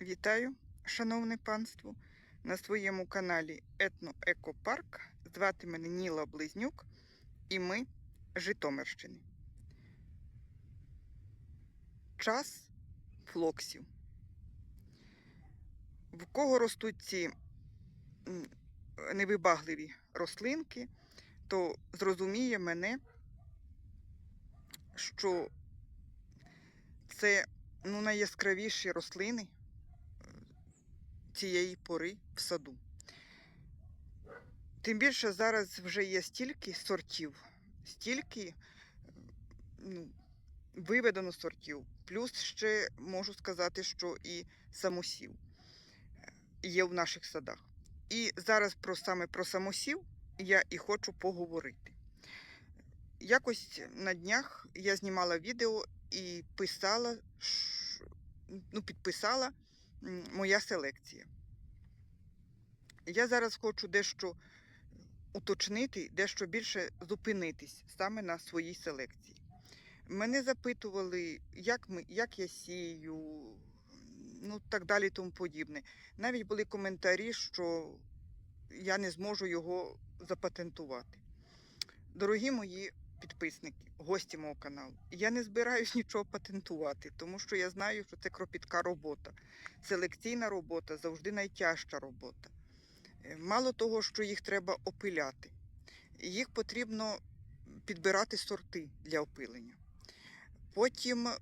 Вітаю, шановне панство, на своєму каналі Етно-Екопарк. Звати мене Ніла Близнюк і ми Житомирщини. Час флоксів. В кого ростуть ці невибагливі рослинки, то зрозуміє мене, що це ну, найяскравіші рослини цієї пори в саду. Тим більше зараз вже є стільки сортів, стільки ну, виведено сортів. Плюс ще можу сказати, що і самосів е, є в наших садах. І зараз про саме про самосів я і хочу поговорити. Якось на днях я знімала відео і писала, ну, підписала моя селекція. Я зараз хочу дещо уточнити, дещо більше зупинитись саме на своїй селекції. Мене запитували, як, ми, як я сію, ну так далі тому подібне. Навіть були коментарі, що я не зможу його запатентувати. Дорогі мої підписники, гості мого каналу, я не збираюсь нічого патентувати, тому що я знаю, що це кропітка робота. Селекційна робота завжди найтяжча робота. Е, Мало того, що їх треба опиляти, їх потрібно підбирати сорти для опилення. Потім е,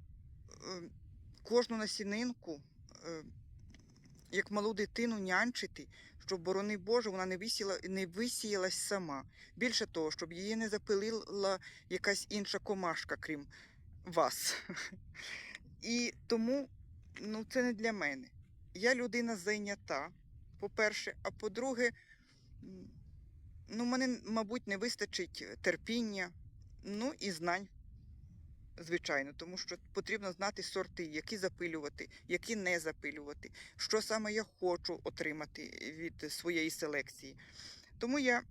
кожну насінинку, е, як малу дитину, нянчити, щоб, борони Боже, вона не, висіла, не висіялась сама. Більше того, щоб її не запилила якась інша комашка, крім вас. І тому ну, це не для мене. Я людина зайнята, по-перше, а по-друге, ну, мене, мабуть, не вистачить терпіння, ну і знань, звичайно, тому що потрібно знати сорти, які запилювати, які не запилювати, що саме я хочу отримати від своєї селекції. Тому я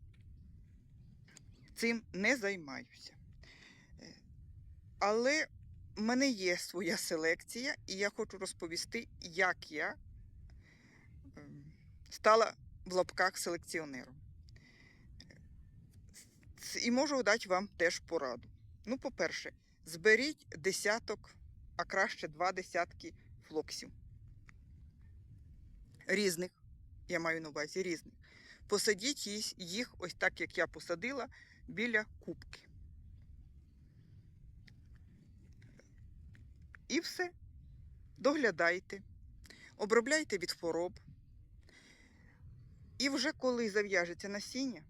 цим не займаюся. Е, Але в мене є своя селекція, і я хочу розповісти, як я ем, стала в лапках селекціонером. І можу дати вам теж пораду. Ну, по-перше, зберіть десяток, а краще два десятки флоксів. Різних, я маю на увазі різних. Посадіть їх- ось так, як я посадила, біля кубки. І все. Доглядайте, обробляйте від хвороб. І вже коли зав'яжеться насіння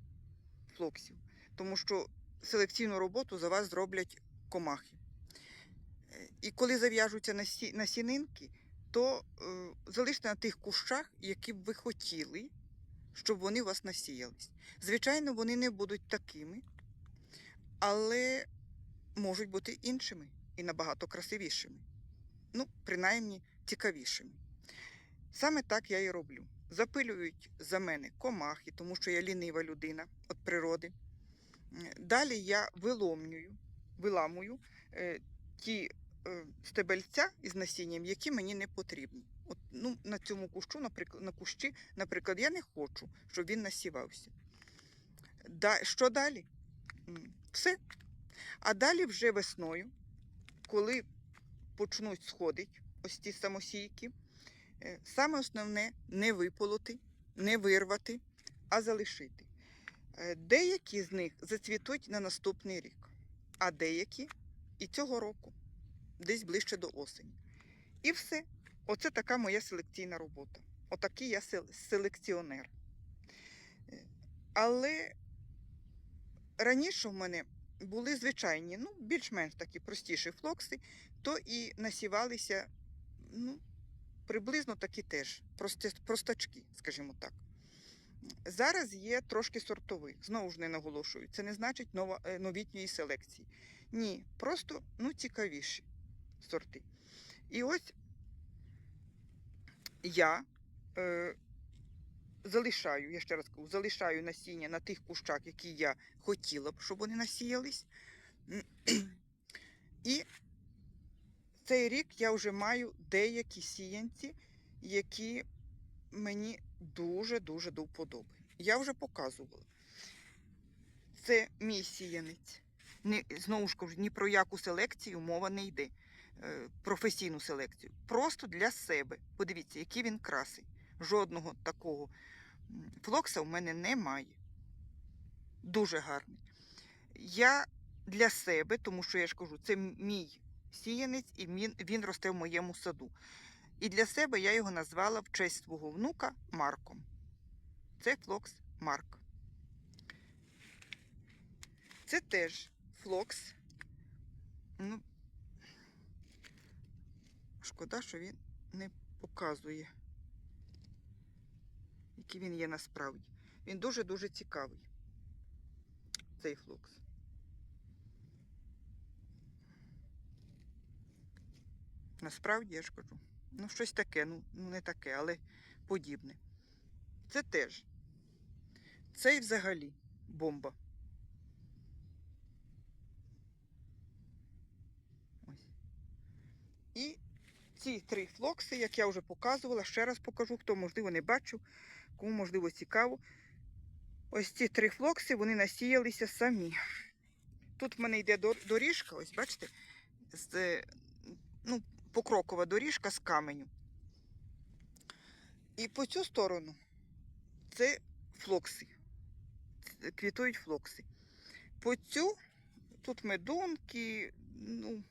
флоксів, тому що селекційну роботу за вас зроблять комахи. Е, І коли зав'яжуться насінинки, то е, залиште на тих кущах, які б ви хотіли, щоб вони у вас насіялись. Звичайно, вони не будуть такими, але можуть бути іншими і набагато красивішими. Ну, принаймні, цікавішими. Саме так я і роблю. Запилюють за мене комахи, тому що я лінива людина від природи. Далі я виломлюю, виламую е, ті е, стебельця із насінням, які мені не потрібні. От, ну, на цьому кущу, наприклад, на кущі, наприклад, я не хочу, щоб він насівався. Да, що далі? Все. А далі вже весною, коли почнуть сходити ось ті самосійки, е, саме основне не виполоти, не вирвати, а залишити. Деякі з них зацвітуть на наступний рік, а деякі і цього року, десь ближче до осені. І все. Оце така моя селекційна робота. Отакий я селекціонер. Е, Але раніше в мене були звичайні, ну, більш-менш такі простіші флокси, то і насівалися ну, приблизно такі теж, простачки, скажімо так. Зараз є трошки сортових, знову ж не наголошую. Це не значить нова, е, новітньої селекції. Ні, просто ну, цікавіші сорти. І ось я е, залишаю, я ще раз кажу, залишаю насіння на тих кущах, які я хотіла б, щоб вони насіялись. І цей рік я вже маю деякі сіянці, які мені дуже-дуже до вподоби. Я вже показувала. Це мій сіянець. Ні, знову ж кажу, ні про яку селекцію мова не йде. Е, професійну селекцію. Просто для себе. Подивіться, який він красий. Жодного такого флокса в мене немає. Дуже гарний. Я для себе, тому що я ж кажу, це мій сіянець, і він, він росте в моєму саду. І для себе я його назвала в честь свого внука Марком. Це флокс Марк. Це теж флокс. Ну, шкода, що він не показує, який він є насправді. Він дуже-дуже цікавий, цей флокс. Насправді я ж кажу. Ну, щось таке, ну, ну не таке, але подібне. Це теж. Цей взагалі бомба. Ось. І ці три флокси, як я вже показувала, ще раз покажу, хто, можливо, не бачив, кому, можливо, цікаво. Ось ці три флокси, вони насіялися самі. Тут в мене йде доріжка, ось бачите, з, ну, покрокова доріжка з каменю. І по цю сторону це флокси. Квітують флокси. По цю тут медунки, ну,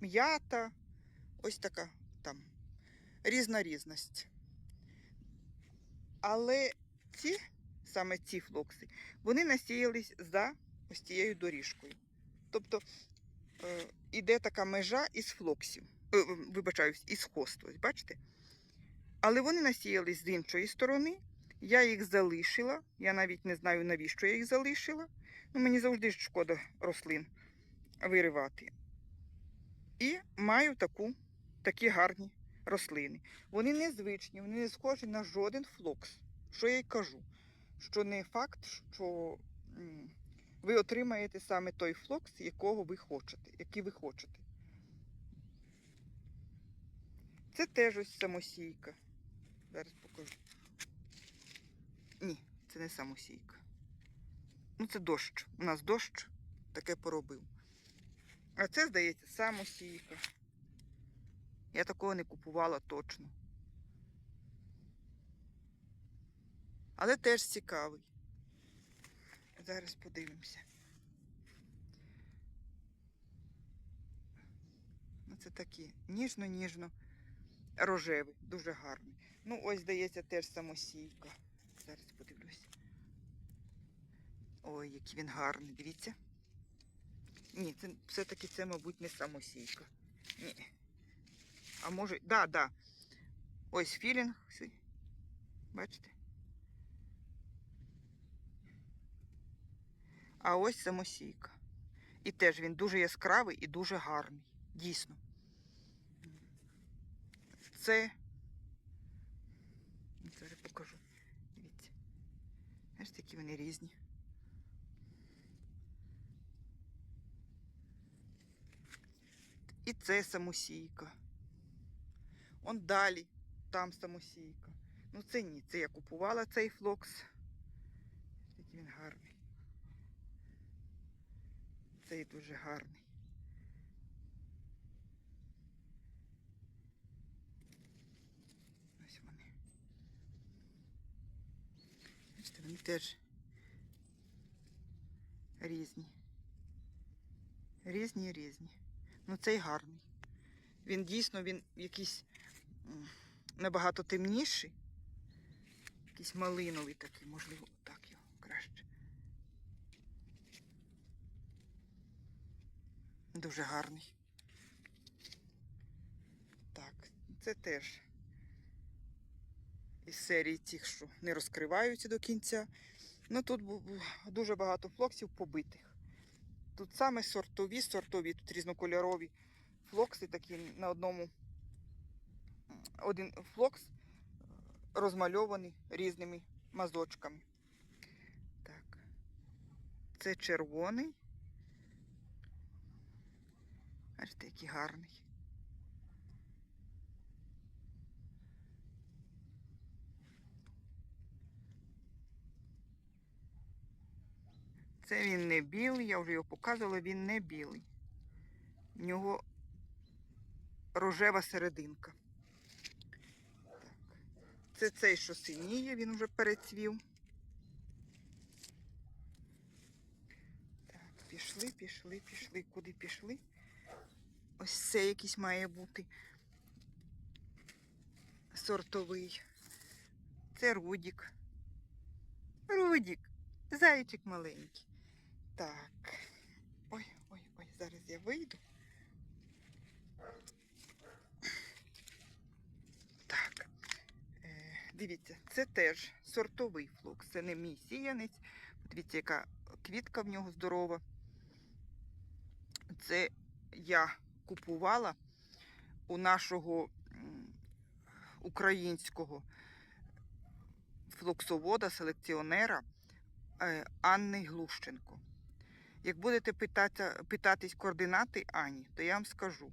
м'ята, ось така там різна різність. Але ці, саме ці флокси, вони насіялись за ось цією доріжкою. Тобто е, іде така межа із флоксів. Е, е, вибачаюсь, із хосту, бачите? Але вони насіялись з іншої сторони. Я їх залишила. Я навіть не знаю, навіщо я їх залишила. Ну, мені завжди шкода рослин виривати. І маю таку, такі гарні рослини. Вони незвичні, вони не схожі на жоден флокс. Що я й кажу? Що не факт, що ви отримаєте саме той флокс, якого ви хочете, який ви хочете. Це теж ось самосійка. Зараз покажу. Ні, це не самосійка. Ну, це дощ. У нас дощ таке поробив. А це, здається, самосійка. Я такого не купувала точно. Але теж цікавий. Зараз подивимося. Ну, це такі ніжно-ніжно рожевий, дуже гарний. Ну, ось, здається, теж самосійка. Зараз подивлюсь. Ой, який він гарний, дивіться. Ні, це все-таки це, мабуть, не самосійка. Ні. А може. Да, да. Ось філінг. Бачите? А ось самосійка. І теж він дуже яскравий і дуже гарний. Дійсно. Це. Зараз покажу. Дивіться. Аж такі вони різні. І це самосійка. Он далі, там самосійка. Ну це ні, це я купувала цей флокс. Який він гарний. Цей дуже гарний. Ось вони. Бачите, вони теж різні. Різні, різні. Ну цей гарний. Він дійсно він якийсь набагато темніший. Якийсь малиновий такий, можливо, так його краще. Дуже гарний. Так, це теж із серії тих, що не розкриваються до кінця. Ну тут дуже багато флоксів побитих. Тут саме сортові, сортові, тут різнокольорові флокси такі на одному. Один флокс розмальований різними мазочками. Так. Це червоний. Бачите, який гарний. Це він не білий, я вже його показувала, він не білий. В нього рожева серединка. Так. Це цей, що синіє, він вже перецвів. Так, пішли, пішли, пішли. Куди пішли? Ось це якийсь має бути сортовий. Це Рудік. Рудік, зайчик маленький. Так. Ой, ой, ой, зараз я вийду. Так. Е, дивіться, це теж сортовий флокс. Це не мій сіянець. Дивіться, яка квітка в нього здорова. Це я купувала у нашого українського флоксовода, селекціонера е, Анни Глущенко. Як будете питати, питатись координати Ані, то я вам скажу.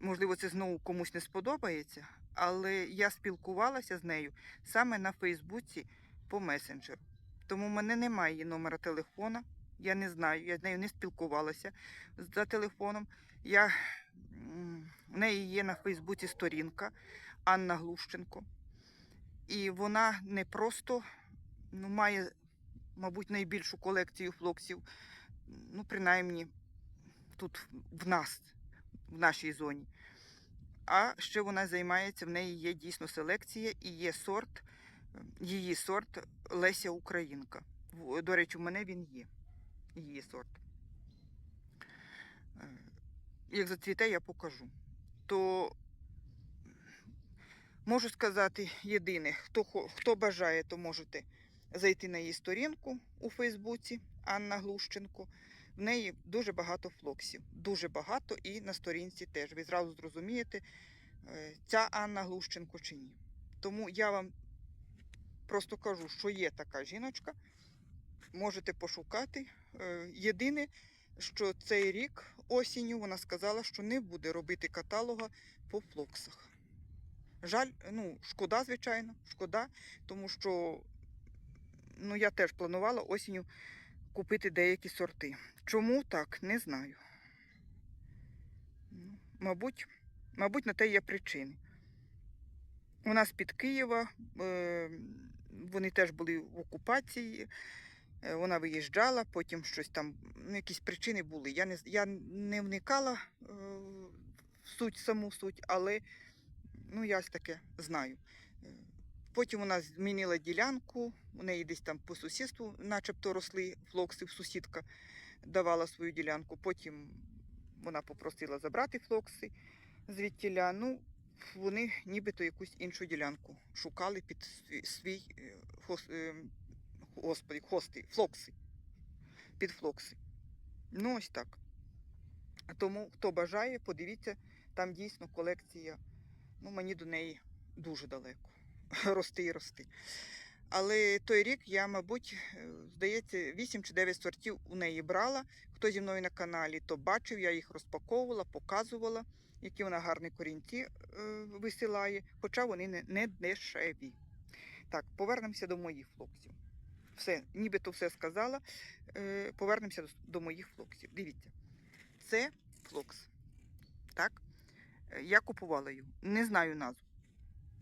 Можливо, це знову комусь не сподобається, але я спілкувалася з нею саме на Фейсбуці по месенджеру. Тому в мене немає її номера телефона. Я не знаю, я з нею не спілкувалася за телефоном. Я, в неї є на Фейсбуці сторінка Анна Глущенко. І вона не просто ну, має, мабуть, найбільшу колекцію флоксів, ну, принаймні, тут в нас, в нашій зоні. А ще вона займається, в неї є дійсно селекція і є сорт, її сорт Леся Українка. До речі, в мене він є. Її сорт. Е, Як зацвіте, я покажу. То можу сказати єдине, хто, хто бажає, то можете зайти на її сторінку у Фейсбуці Анна Глущенко. В неї дуже багато флоксів. Дуже багато і на сторінці теж. Ви зразу зрозумієте, е, ця Анна Глущенко чи ні. Тому я вам просто кажу, що є така жіночка. Можете пошукати. Е, Єдине, що цей рік осінню вона сказала, що не буде робити каталога по флоксах. Жаль, ну, шкода, звичайно, шкода, тому що ну, я теж планувала осінню купити деякі сорти. Чому так, не знаю. Ну, Мабуть, мабуть, на те є причини. У нас під Києва, е, вони теж були в окупації, е, вона виїжджала, потім щось там, ну, якісь причини були. Я не, я не вникала е, в суть, саму суть, але ну, я ось таке знаю. Потім вона змінила ділянку, у неї десь там по сусідству, начебто росли флокси, сусідка давала свою ділянку. Потім вона попросила забрати флокси звідтіля. Ну, вони нібито якусь іншу ділянку шукали під свій, е, е, господи, хости, флокси. Під флокси. Ну, ось так. Тому, хто бажає, подивіться, там дійсно колекція. Ну, мені до неї дуже далеко. Рости і рости. Але той рік я, мабуть, е, здається, 8 чи 9 сортів у неї брала. Хто зі мною на каналі, то бачив, я їх розпаковувала, показувала, які вона гарні корінці е, висилає, хоча вони не, дешеві. Так, повернемося до моїх флоксів. Все, нібито все сказала. Е, повернемося до, моїх флоксів. Дивіться, це флокс. Так? Я купувала його. Не знаю назву.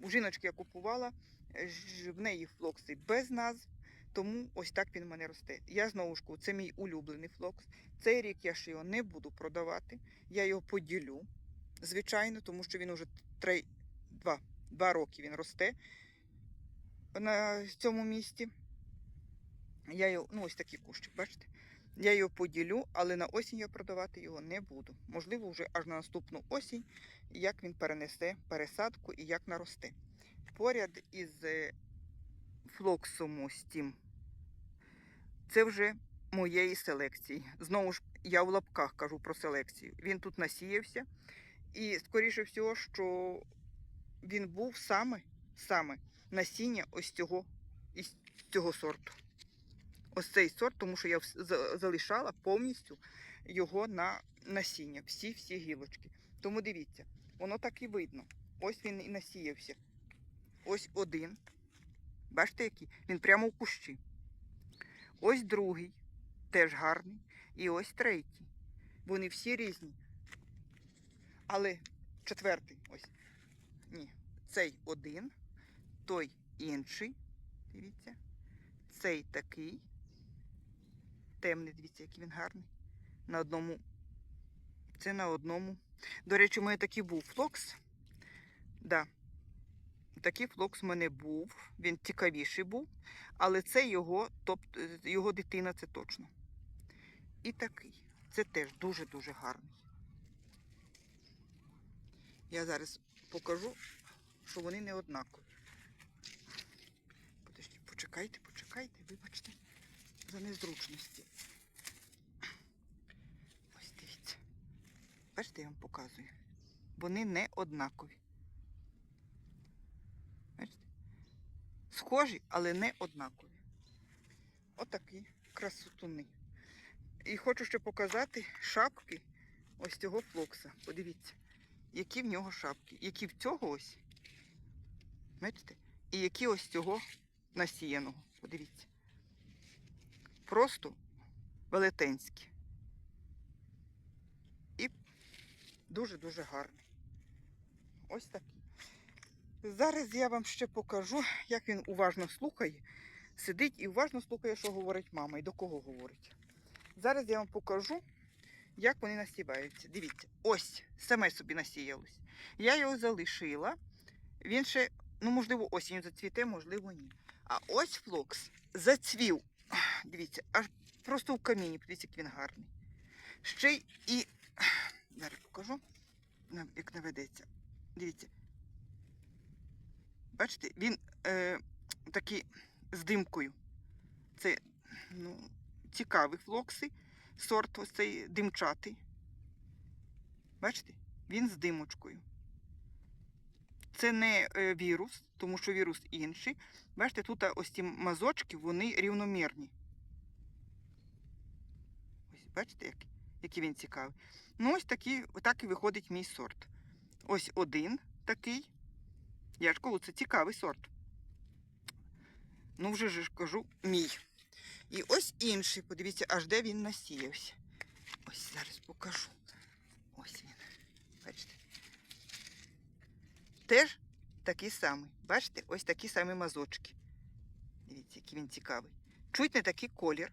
У жіночки я купувала, е, в неї флокси без назв, тому ось так він в мене росте. Я знову ж це мій улюблений флокс. Цей рік я ще його не буду продавати. Я його поділю, звичайно, тому що він уже три, два, два роки він росте на цьому місці. Я його, ну ось такий кущик, бачите? Я його поділю, але на осінь я продавати його не буду. Можливо, вже аж на наступну осінь, як він перенесе пересадку і як наросте. Поряд із е, флоксом ось це вже моєї селекції. Знову ж, я в лапках кажу про селекцію. Він тут насіявся, і, скоріше всього, що він був саме, саме насіння ось цього, із цього сорту. Ось цей сорт, тому що я залишала повністю його на насіння, всі-всі гілочки. Тому дивіться, воно так і видно. Ось він і насіявся. Ось один. Бачите, який? Він прямо в кущі. Ось другий. теж гарний. І ось третій. Вони всі різні. Але четвертий ось. Ні, цей один, той інший. Дивіться. Цей такий. Темний, дивіться, який він гарний. На одному. Це на одному. До речі, у мене такий був флокс. Да. Такий флокс в мене був. Він цікавіший був. Але це його, тобто його дитина, це точно. І такий. Це теж дуже-дуже гарний. Я зараз покажу, що вони не однакові. Подожди, почекайте, почекайте, вибачте за незручності. Ось дивіться. Бачите, я вам показую. Вони не однакові. Бачите? Схожі, але не однакові. Отакі красотуни. І хочу ще показати шапки ось цього флокса. Подивіться, які в нього шапки. Які в цього ось. Бачите? І які ось цього насіяного. Подивіться. Просто велетенські. І дуже-дуже гарний. Ось такий. Зараз я вам ще покажу, як він уважно слухає. Сидить і уважно слухає, що говорить мама і до кого говорить. Зараз я вам покажу, як вони насіваються. Дивіться, ось саме собі насіялось. Я його залишила. Він ще, ну, можливо, осінню зацвіте, можливо, ні. А ось флокс зацвів. Дивіться, аж просто в каміні, подивіться, як він гарний. Ще й і. Зараз покажу, як наведеться. Дивіться. Бачите, він е, такий з димкою. Це ну, цікаві флокси. Сорт ось цей димчатий. Бачите? Він з димочкою. Це не е, вірус, тому що вірус інший. Бачите, тут ось ці мазочки, вони рівномірні. Ось, бачите, як, який він цікавий. Ну, ось такий, так і виходить мій сорт. Ось один такий. Я ж кажу, це цікавий сорт. Ну, вже ж кажу, мій. І ось інший, подивіться, аж де він насіявся. Ось зараз покажу. Ось він. Бачите? Теж такий самий. Бачите, ось такі самі мазочки. Дивіться, який він цікавий. Чуть не такий колір.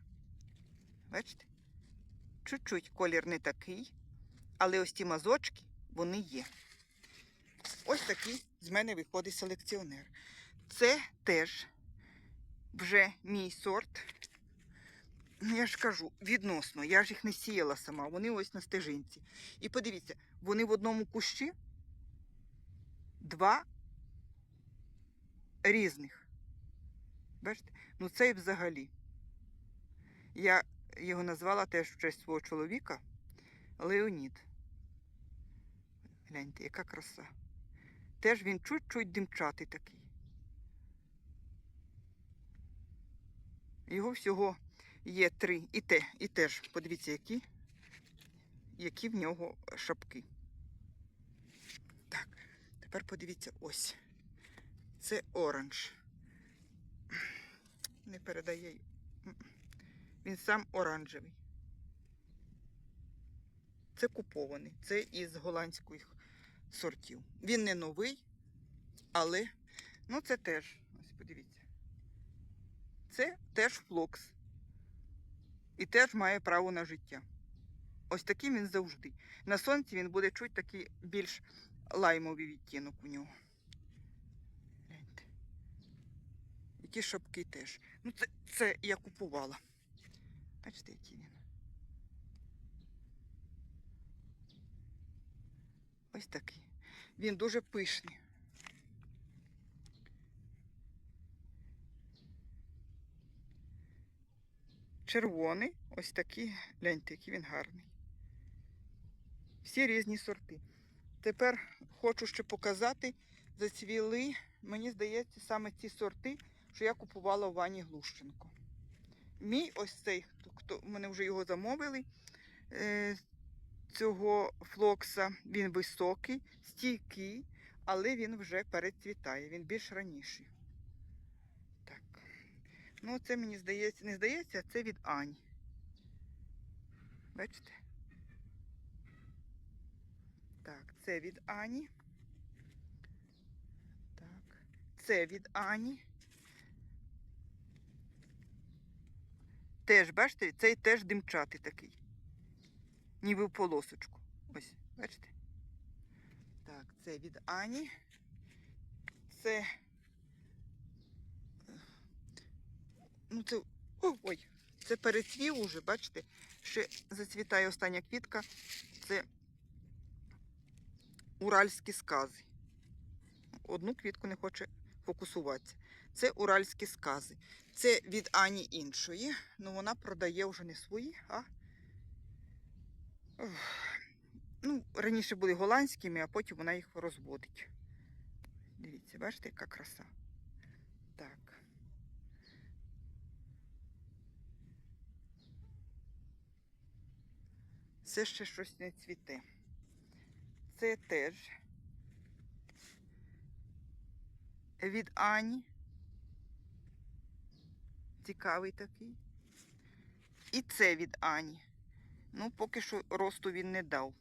Бачите? Чуть-чуть колір не такий, але ось ті мазочки, вони є. Ось такий з мене виходить селекціонер. Це теж вже мій сорт. Ну, я ж кажу, відносно, я ж їх не сіяла сама, вони ось на стежинці. І подивіться, вони в одному кущі два різних. Бачите? Ну це і взагалі. Я його назвала теж в честь свого чоловіка Леонід. Гляньте, яка краса. Теж він чуть-чуть димчатий такий. Його всього є три. І те, і теж, подивіться, які, які в нього шапки. Тепер подивіться ось. Це оранж. Не передає. Він сам оранжевий. Це купований. Це із голландських сортів. Він не новий, але ну це теж, ось подивіться. Це теж флокс. І теж має право на життя. Ось такий він завжди. На сонці він буде чуть такий більш лаймовий відтінок у нього. Гляньте. І ті шапки теж. Ну, це, це я купувала. Бачите, який він. Ось такий. Він дуже пишний. Червоний, ось такий, гляньте, який він гарний. Всі різні сорти. Тепер хочу ще показати, зацвіли, мені здається, саме ці сорти, що я купувала у Вані Глущенко. Мій ось цей, хто, мене вже його замовили, е, цього флокса, він високий, стійкий, але він вже перецвітає, він більш раніший. Так. Ну, це мені здається, не здається, це від Ані. Бачите? Так, це від Ані. Так. Це від Ані. Теж, бачите, цей теж димчатий такий. Ніби в полосочку. Ось, бачите? Так, це від Ані. Це. Ну, це. О, ой, це перецвів уже, бачите? Ще зацвітає остання квітка. Це уральські скази. Одну квітку не хоче фокусуватися. Це уральські скази. Це від Ані іншої. Ну, вона продає вже не свої, а. Ну, раніше були голландськими, а потім вона їх розводить. Дивіться, бачите, яка краса. Так. Це ще щось не цвіте. Це теж від Ані. Цікавий такий. І це від Ані. Ну, поки що росту він не дав.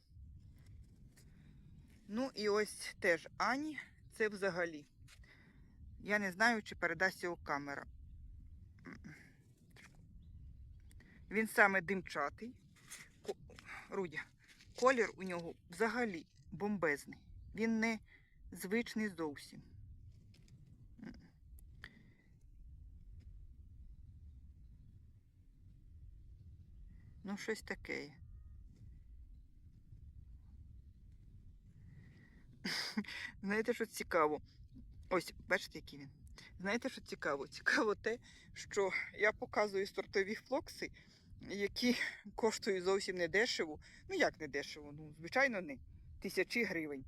Ну і ось теж Ані. Це взагалі. Я не знаю, чи передасть його камера. Він саме димчатий. Рудя, колір у нього взагалі бомбезний. Він не звичний зовсім. Ну, щось таке. Знаєте, що цікаво? Ось, бачите, який він. Знаєте, що цікаво? Цікаво те, що я показую сортові флокси, які коштують зовсім не дешево. Ну як не дешево? Ну, звичайно, не тисячі гривень.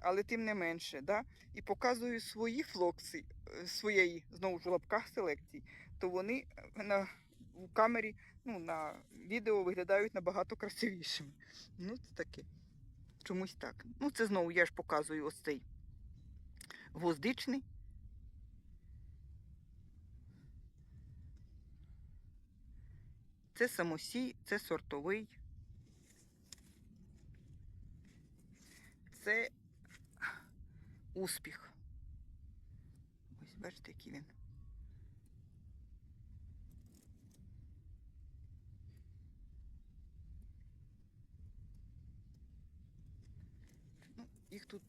Але тим не менше, да? і показую свої флокси е, своєї, знову ж лапках селекції, то вони е, на, в камері, ну, на відео виглядають набагато красивішими. Ну, це таке. Чомусь так. Ну, це знову я ж показую ось цей гвоздичний. Це самосій, це сортовий. Це успіх. Ось бачите, який він. Ну, їх тут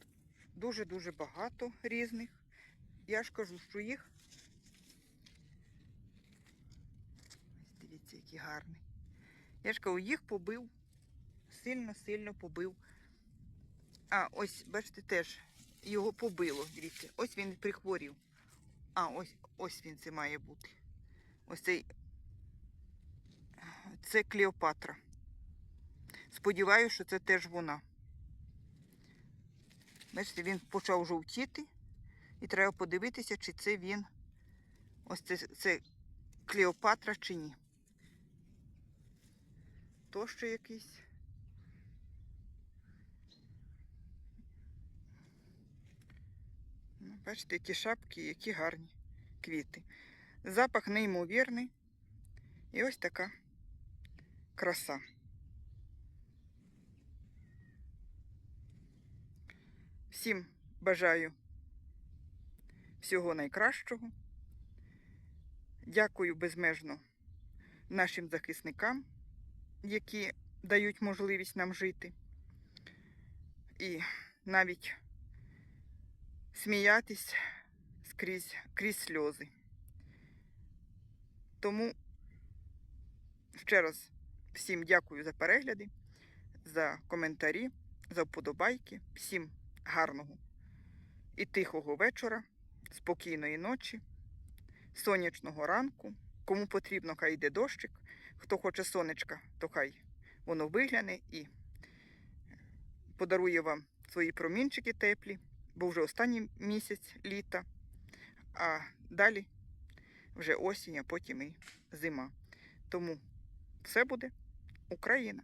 дуже-дуже багато різних. Я ж кажу, що їх. Ось дивіться, який гарний. Я ж кажу, їх побив, сильно-сильно побив. А, ось, бачите, теж його побило. Дивіться, ось він прихворів. А, ось ось він це має бути. Ось цей. Це Клеопатра. Сподіваюся, що це теж вона. Бачите, він почав жовтіти. І треба подивитися, чи це він. Ось це, це Клеопатра чи ні. То ще якийсь. Ну, Бачите, які шапки, які гарні квіти. Запах неймовірний. І ось така краса. Всім бажаю всього найкращого. Дякую безмежно нашим захисникам, які дають можливість нам жити. І навіть сміятись скрізь крізь сльози. Тому ще раз всім дякую за перегляди, за коментарі, за вподобайки. Всім гарного і тихого вечора, спокійної ночі, сонячного ранку. Кому потрібно, хай йде дощик. Хто хоче сонечка, то хай воно вигляне і подарує вам свої промінчики теплі, бо вже останній місяць літа, а далі вже осінь, а потім і зима. Тому все буде Україна.